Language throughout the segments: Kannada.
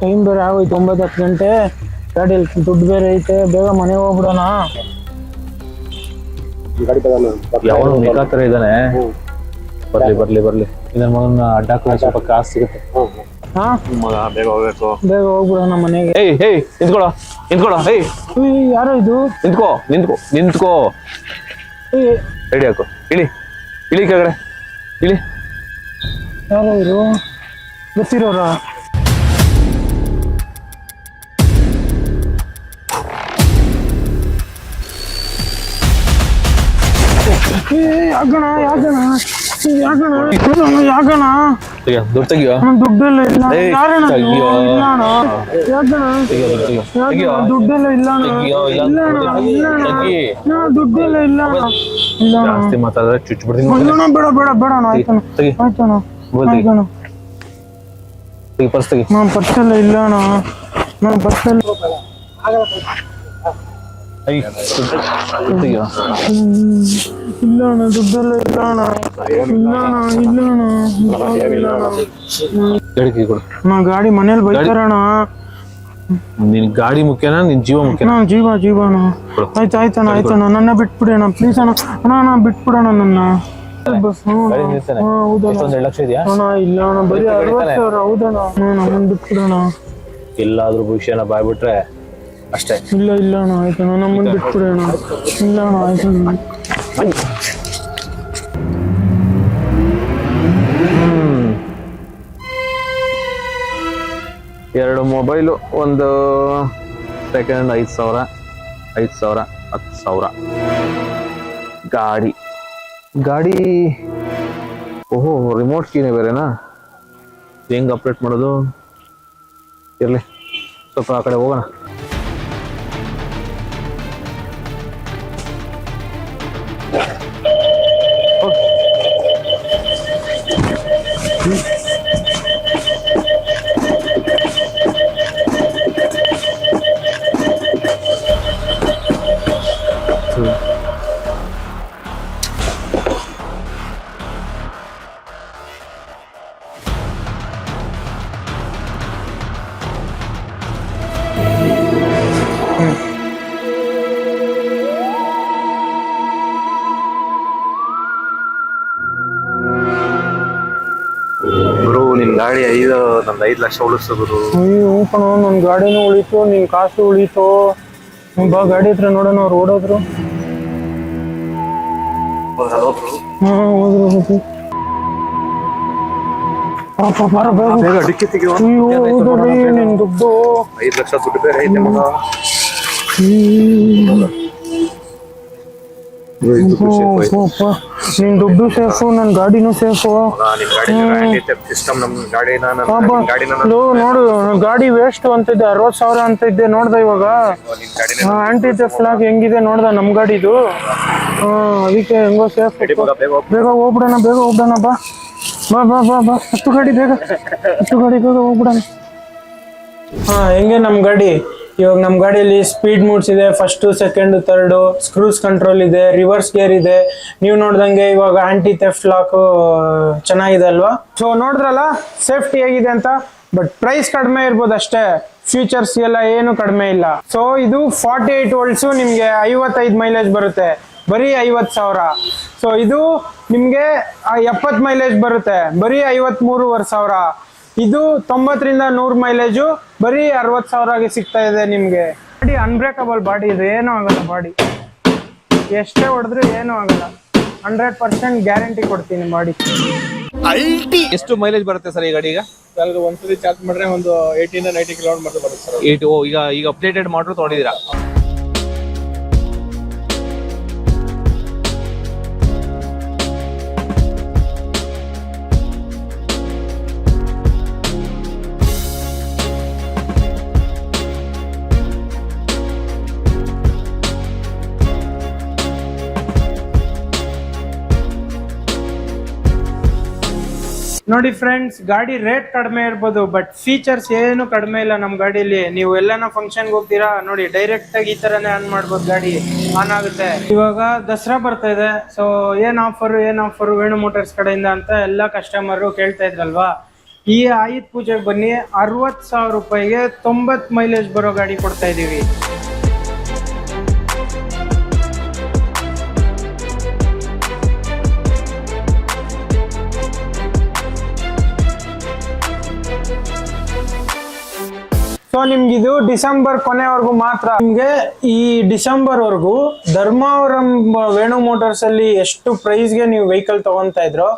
ಟೈಮ್ ಬೇರೆ ಆಗೋಯ್ತು ಒಂಬತ್ತು ಹತ್ತು ಗಂಟೆ. ಗಾಡಿ ದುಡ್ಡು ಬೇರೆ ಐತೆ ಬೇಗ ಮನೆಗೆ ಹೋಗ್ಬಿಡೋಣ. ಯಾವನು ನಿಕಾತರ ಇದ್ದಾನೆ. ಬರ್ಲಿ ಬರ್ಲಿ ಬರ್ಲಿ. ಇದನ್ನ ಮಗನ ಅಡ್ಡಾಕ ಸ್ವಲ್ಪ ಕಾಸು ಸಿಗುತ್ತೆ. ಹಾ? ಮಗ ಬೇಗ ಹೋಗ್ಬೇಕು. ಬೇಗ ಹೋಗ್ಬಿಡೋಣ ಮನೆಗೆ. ಏಯ್ ಹೇಯ್ ನಿಂತ್ಕೊಳ ನಿಂತ್ಕೊಳ ಹೇಯ್ ಏಯ್, ಯಾರೋ ಇದು? ನಿಂತ್ಕೋ ನಿಂತ್ಕೋ ನಿಂತ್ಕೋ. ಏಯ್, ರೆಡಿ ಹಾಕು. ಇಳಿ ಇಳಿ ಕೆಳಗಡೆ ಇಳಿ. ಯಾರೋ ಇರು ಗೊತ್ತಿರೋರ? ಯಾಕಣ ಯಾಕಣ ಯಾಕಣ ಯಾಕಣ ದುಡ್ಡು ತೆಗಿಯೋ? ದುಡ್ಡೆಲ್ಲ ಇಲ್ಲ. ಏಯ್, ಯಾರಣ್ಣ ನೀವು? ತೆಗಿಯೋ. ಇಲ್ಲ ಅಣ್ಣ. ಯಾಕಣ್ಣ? ತೆಗಿಯೋ ದುಡ್ಡು ತೆಗಿಯೋ. ಯಾಕಣ್ಣ? ತೆಗಿಯೋ? ದುಡ್ಡೆಲ್ಲ ಇಲ್ಲ ಅಣ್ಣ. ತೆಗಿಯೋ, ಇಲ್ಲ ಇಲ್ಲ ಇಲ್ಲ ಅಣ್ಣ. ನಾ ದುಡ್ಡೆಲ್ಲ ಇಲ್ಲ ಅಣ್ಣ. ಇಲ್ಲ ಅಣ್ಣ. ಜಾಸ್ತಿ ಮಾತಾಡಿದ್ರೆ ಬೇಡ ಬೇಡ ಬೇಡ ಪರ್ಸ್ ತೆಗಿ. ನಾನು ಪರ್ಸೆಲ್ಲ ನಾನು ಪರ್ಸೆಲ್ಲ ತೆಗಿಯೋ ಇಲ್ಲ ಅಣ್ಣ ದುಡ್ಡೆಲ್ಲ ಇಲ್ಲ ಅಣ್ಣ ಇಲ್ಲ ಅಣ್ಣ ಇಲ್ಲ ಅಣ್ಣ ಇಲ್ಲ ಅಣ್ಣ ಗಾಡಿ ಕೊಡು. ನಾ ಗಾಡಿ ಮನೇಲಿ ಬೈತಾರಣ. ನಿನ್ ಗಾಡಿ ಮುಖ್ಯನಾ ನಿನ್ ಜೀವ ಮುಖ್ಯನಾ? ಅಣ್ಣ ಜೀವ ಜೀವ ಅಣ್ಣ ಆಯ್ತು ಆಯ್ತಣ್ಣ ಆಯ್ತಣ್ಣ ನನ್ನ ಬಿಟ್ಬಿಡಿ ಅಣ್ಣ ಪ್ಲೀಸ್ ಅಣ್ಣ. ಅಣ್ಣ ಅಣ್ಣ ಬಿಟ್ಬಿಡೋಣ ನನ್ನ. ಬಸ್ ಹ್ಞೂ ಗಾಡಿ ಅಣ್ಣ. ನಿಲ್ತಾನೆ ಹ್ಞೂ, ಹೌದಣ್ಣ. ಎಷ್ಟೊಂದ್ ಎರಡು ಲಕ್ಷ ಇದೆಯಾ? ಅಣ್ಣ ಇಲ್ಲ ಅಣ್ಣ. ಬರೀ ಅರವತ್ತು ಸಾವಿರ. ಹೌದಣ್ಣ. ಹ್ಞೂ ನಮ್ಮನ್ನು ಬಿಟ್ಬಿಡೋಣ. ಎಲ್ಲಾದ್ರೂ ಭವಿಷ್ಯನ ಬಾಯ್ಬಿಟ್ರೆ ಅಷ್ಟೇ. ಇಲ್ಲ ಇಲ್ಲ ಅಣ್ಣ ಆಯ್ತಣ್ಣ ನಮ್ಮನ್ನು ಅಣ್ಣ. ಇಲ್ಲ ಅಣ್ಣ ಆಯ್ತು ಎರಡು ಮೊಬೈಲು ಒಂದು ಸೆಕೆಂಡ್ ಐದು ಸಾವಿರ ಐದು ಸಾವಿರ ಹತ್ತು ಸಾವಿರ. ಗಾಡಿ. ಗಾಡಿ ಓಹೋ ರಿಮೋಟ್ ಕೀನೇ ಬೇರೆನಾ? ಹೆಂಗೆ ಅಪ್ಡೇಟ್ ಮಾಡೋದು? ಇರಲಿ ಸ್ವಲ್ಪ ಆ ಕಡೆ ಹೋಗೋಣ. ಗಾಡಿ ಐದು ನಂದು ಐದು ಲಕ್ಷ ಉಳಿಸಿದ್ರು ಅಯ್ಯೋ ಕಣೋ ನನ್ನ ಗಾಡಿನೂ ಉಳಿತು ನಿಮ್ಮ ಕಾಸು ಉಳಿತು. ನೀನ್ ಬಾ ಗಾಡಿ ಹತ್ರ ನೋಡೋಣ ಅವ್ರು ಓಡೋದ್ರು. ಹಾ ಹೋದ್ರು ಹೋದ್ರು. ಪಾಪ ಬರ ಬೇಗ ಬೇಗ ಡಿಕ್ಕಿ ತೆಗಿಯೋ? ಅಯ್ಯೋ ಹೌದು ರೀ ನಿನ್ ದುಡ್ಡು. ಐದು ಲಕ್ಷ ದುಡ್ಡು ಬೇರೆ ಐತೆ ಮಗ ನಿನ್ ದುಡ್ಡು ಸೇಫು ನನ್ ಗಾಡಿನೂ ಸೇಫು ನೋಡು ಗಾಡಿ ವೇಸ್ಟ್ ಅಂತಿದ್ದೆ ಅರವತ್ ಸಾವಿರ ಅಂತ ಇದ್ದೆ ನೋಡ್ದ ಇವಾಗ ಆಂಟಿ ಗಾಡಿನ ಲಾಗ್ ಹೆಂಗಿದೆ ನೋಡ್ದ ನಮ್ ಗಾಡಿದು ಅದಕ್ಕೆ ಹೆಂಗೋ ಸೇಫ್. ಬೇಗ ಹೋಗ್ಬಿಡೋಣ ಬೇಗ ಹೋಗ್ಬಿಡೋಣ ಬಾ ಬಾ ಬಾ ಬಾ ಬಾ ಹತ್ತು ಗಾಡಿ ಬೇಗ ಹತ್ತು ಗಾಡಿ ಬೇಗ ಹೋಗ್ಬಿಡೋಣ ಹಾ ಹೆಂಗೆ ನಮ್ ಗಾಡಿ ಇವಾಗ ನಮ್ ಗಾಡಿಯಲ್ಲಿ ಸ್ಪೀಡ್ ಮೂಡ್ಸ್ ಇದೆ first second third screws control ಇದೆ ರಿವರ್ಸ್ ಗೇರ್ ಇದೆ. ನೀವು ನೋಡ್ದಂಗೆ ಇವಾಗ ಆಂಟಿ ಥೆಫ್ಟ್ ಲಾಕ್ ಚೆನ್ನಾಗಿದೆ ಅಲ್ವಾ? ಸೊ ನೋಡಿದ್ರಲ್ಲ ಸೇಫ್ಟಿ ಹೇಗಿದೆ ಅಂತ ಬಟ್ ಪ್ರೈಸ್ ಕಡಿಮೆ ಇರ್ಬೋದು ಅಷ್ಟೇ. ಫೀಚರ್ಸ್ ಎಲ್ಲ ಏನು ಕಡಿಮೆ ಇಲ್ಲ. ಸೊ ಇದು ಫಾರ್ಟಿ ಏಟ್ ವೋಲ್ಟ್ಸು ನಿಮಗೆ ಐವತ್ತೈದು ಮೈಲೇಜ್ ಬರುತ್ತೆ. ಬರೀ ಐವತ್ತು ಸಾವಿರ. ಸೊ ಇದು ನಿಮಗೆ ಎಪ್ಪತ್ತು ಮೈಲೇಜ್ ಬರುತ್ತೆ. ಬರೀ ಐವತ್ಮೂರುವರೆ ಸಾವಿರ. ಇದು ತೊಂಬತ್ತರಿಂದ ನೂರು ಮೈಲೇಜು ಬರೀ ಅರವತ್ತು ಆಗಿ ಸಿಗ್ತಾ ಇದೆ ನಿಮಗೆ. ಬಾಡಿ ಅನ್ಬ್ರೇಕಬಲ್ ಬಾಡಿ ಇದು ಏನೂ ಆಗಲ್ಲ ಬಾಡಿ. ಎಷ್ಟೇ ಹೊಡೆದ್ರು ಏನೂ ಆಗಲ್ಲ. ಹಂಡ್ರೆಡ್ ಪರ್ಸೆಂಟ್ ಗ್ಯಾರಂಟಿ ಕೊಡ್ತೀನಿ ಬಾಡಿ. ಎಷ್ಟು ಮೈಲೇಜ್ ಬರುತ್ತೆ ಸರ್ ಈ ಗಾಡಿ ಈಗ ಸರ್ ಒಂದ್ಸತಿ ಚಾರ್ಜ್ ಮಾಡಿದ್ರೆ ಒಂದು ಏಯ್ಟಿಂದ ನೈಂಟಿ ಕಿಲೋಮೀಟರ್ ಬರುತ್ತೆ ಸರ್ ಓ ಈಗ ಈಗ ಅಪ್ಡೇಟೆಡ್ ಮಾಡ್ರು ತೊಗೊಂಡಿದ್ದೀರಾ? ನೋಡಿ ಫ್ರೆಂಡ್ಸ್ ಗಾಡಿ ರೇಟ್ ಕಡಿಮೆ ಇರ್ಬೋದು ಬಟ್ ಫೀಚರ್ಸ್ ಏನು ಕಡಿಮೆ ಇಲ್ಲ ನಮ್ಮ ಗಾಡಿಯಲ್ಲಿ ನೀವು ಎಲ್ಲಾನ ಫಂಕ್ಷನ್ಗೆ ಹೋಗ್ತೀರಾ, ನೋಡಿ ಡೈರೆಕ್ಟ್ ಆಗಿ ಈ ತರನೇ ಆನ್ ಮಾಡ್ಬೋದು ಗಾಡಿ. ಆನ್ ಆಗುತ್ತೆ. ಇವಾಗ ದಸರಾ ಬರ್ತಾ ಇದೆ ಸೊ ಏನ್ ಆಫರ್ ಏನ್ ಆಫರ್ ವೇಣು ಮೋಟರ್ಸ್ ಕಡೆಯಿಂದ ಅಂತ ಎಲ್ಲ ಕಸ್ಟಮರ್ ಕೇಳ್ತಾ ಇದ್ರಲ್ವಾ? ಈ ಆಯುಧ ಪೂಜೆಗೆ ಬನ್ನಿ, ಅರವತ್ತು ಸಾವಿರ ರೂಪಾಯಿಗೆ ತೊಂಬತ್ತು ಮೈಲೇಜ್ ಬರೋ ಗಾಡಿ ಕೊಡ್ತಾ ಇದ್ದೀವಿ ಸೊ ನಿಮ್ಗೆ ಇದು ಡಿಸೆಂಬರ್ ಕೊನೆವರೆಗೂ ಮಾತ್ರ ನಿಮ್ಗೆ ಈ ಡಿಸೆಂಬರ್ ವರೆಗೂ ಧರ್ಮಾವರಂ ವೇಣು ಮೋಟಾರ್ಸ್ ಅಲ್ಲಿ ಎಷ್ಟು ಪ್ರೈಸ್ಗೆ ನೀವು ವೆಹಿಕಲ್ ತಗೊಂತಾ ಇದ್ರೋ,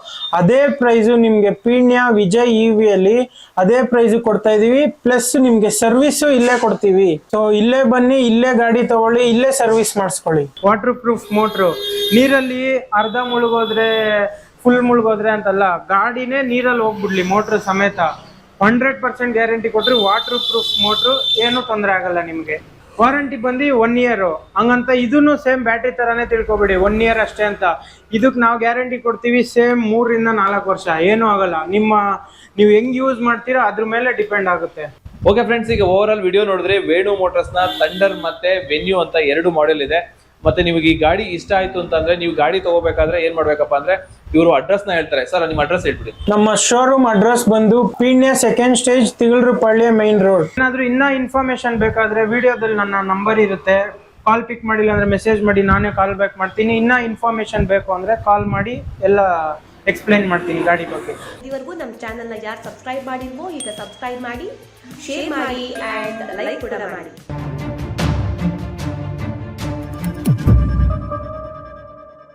ಅದೇ ಪ್ರೈಸ್ ನಿಮ್ಗೆ ಪೀಣ್ಯ, ವಿಜಯ್ ಇ ವಿ ಅಲ್ಲಿ ಅದೇ ಪ್ರೈಸ್ ಕೊಡ್ತಾ ಇದೀವಿ. ಪ್ಲಸ್ ನಿಮ್ಗೆ ಸರ್ವಿಸ್ ಇಲ್ಲೇ ಕೊಡ್ತೀವಿ. ಸೊ ಇಲ್ಲೇ ಬನ್ನಿ, ಇಲ್ಲೇ ಗಾಡಿ ತಗೊಳ್ಳಿ, ಇಲ್ಲೇ ಸರ್ವಿಸ್ ಮಾಡಿಸ್ಕೊಳ್ಳಿ. ವಾಟರ್ ಪ್ರೂಫ್ ಮೋಟ್ರು ನೀರಲ್ಲಿ ಅರ್ಧ ಮುಳುಗೋದ್ರೆ ಫುಲ್ ಮುಳುಗೋದ್ರೆ ಅಂತಲ್ಲ, ಗಾಡಿನೇ ನೀರಲ್ಲಿ ಹೋಗ್ಬಿಡ್ಲಿ ಮೋಟ್ರ್ ಸಮೇತ. ಹಂಡ್ರೆಡ್ ಪರ್ಸೆಂಟ್ ಗ್ಯಾರಂಟಿ ಕೊಟ್ರಿ ವಾಟರ್ ಪ್ರೂಫ್ ಮೋಟ್ರು ಏನು ತೊಂದರೆ ಆಗಲ್ಲ ನಿಮಗೆ. ವಾರಂಟಿ ಬಂದು ಒನ್ ಇಯರು ಹಂಗಂತ ಇದನ್ನು ಸೇಮ್ ಬ್ಯಾಟ್ರಿ ತರಾನೇ ತಿಳ್ಕೊಬೇಡಿ ಒನ್ ಇಯರ್ ಅಷ್ಟೇ ಅಂತ. ಇದಕ್ಕೆ ನಾವು ಗ್ಯಾರಂಟಿ ಕೊಡ್ತೀವಿ ಸೇಮ್ ಮೂರಿಂದ ನಾಲ್ಕು ವರ್ಷ, ಏನೂ ಆಗಲ್ಲ. ನಿಮ್ಮ, ನೀವು ಹೆಂಗ್ ಯೂಸ್ ಮಾಡ್ತೀರೋ, ಅದ್ರ ಮೇಲೆ ಡಿಪೆಂಡ್ ಆಗುತ್ತೆ. ಓಕೆ ಫ್ರೆಂಡ್ಸ್ ಈಗ ಓವರ್ ಆಲ್ ವಿಡಿಯೋ ನೋಡಿದ್ರೆ ವೇಣು ಮೋಟರ್ಸ್ನ ಥಂಡರ್ ಮತ್ತೆ ವೆನ್ಯೂ ಅಂತ ಎರಡು ಮಾಡೆಲ್ ಇದೆ. ಮತ್ತೆ ನಿಮಗೆ ಈ ಗಾಡಿ ಇಷ್ಟ ಆಯಿತು ಅಂತಂದ್ರೆ, ನೀವು ಗಾಡಿ ತಗೋಬೇಕಾದ್ರೆ ಏನ್ ಮಾಡ್ಬೇಕಪ್ಪ ಅಂದ್ರೆ ಇವರು ಅಡ್ರೆಸ್ನ ಹೇಳ್ತಾರೆ. ಸರ್ ನಿಮ್ಮ ಅಡ್ರೆಸ್ ಹೇಳ್ಬಿಡಿ. ನಮ್ಮ ಶೋರೂಮ್ ಅಡ್ರೆಸ್ ಬಂದು Peenya second stage Thigalarapalya main road ಏನಾದ್ರೂ ಇನ್ನ ಇನ್ಫಾರ್ಮೇಶನ್ ಬೇಕಾದ್ರೆ ವಿಡಿಯೋದಲ್ಲಿ ನನ್ನ ನಂಬರ್ ಇರುತ್ತೆ. ಕಾಲ್ ಪಿಕ್ ಮಾಡಿಲ್ಲ ಅಂದ್ರೆ ಮೆಸೇಜ್ ಮಾಡಿ ನಾನೇ ಕಾಲ್ ಬ್ಯಾಕ್ ಮಾಡ್ತೀನಿ. ಇನ್ನ ಇನ್ಫಾರ್ಮೇಶನ್ ಬೇಕು ಅಂದ್ರೆ ಕಾಲ್ ಮಾಡಿ ಎಲ್ಲ ಎಕ್ಸ್ಪ್ಲೈನ್ ಮಾಡ್ತೀನಿ ಗಾಡಿ ಬಗ್ಗೆ. ಇದುವರೆಗೂ ನಮ್ಮ ಚಾನಲ್ನ ಯಾರು ಸಬ್ಸ್ಕ್ರೈಬ್ ಮಾಡಿಲ್ವೋ ಈಗ ಸಬ್ಸ್ಕ್ರೈಬ್ ಮಾಡಿ ಶೇರ್ ಮಾಡಿ ಆ್ಯಂಡ್ ಲೈಕ್ ಕೂಡ ಮಾಡಿ.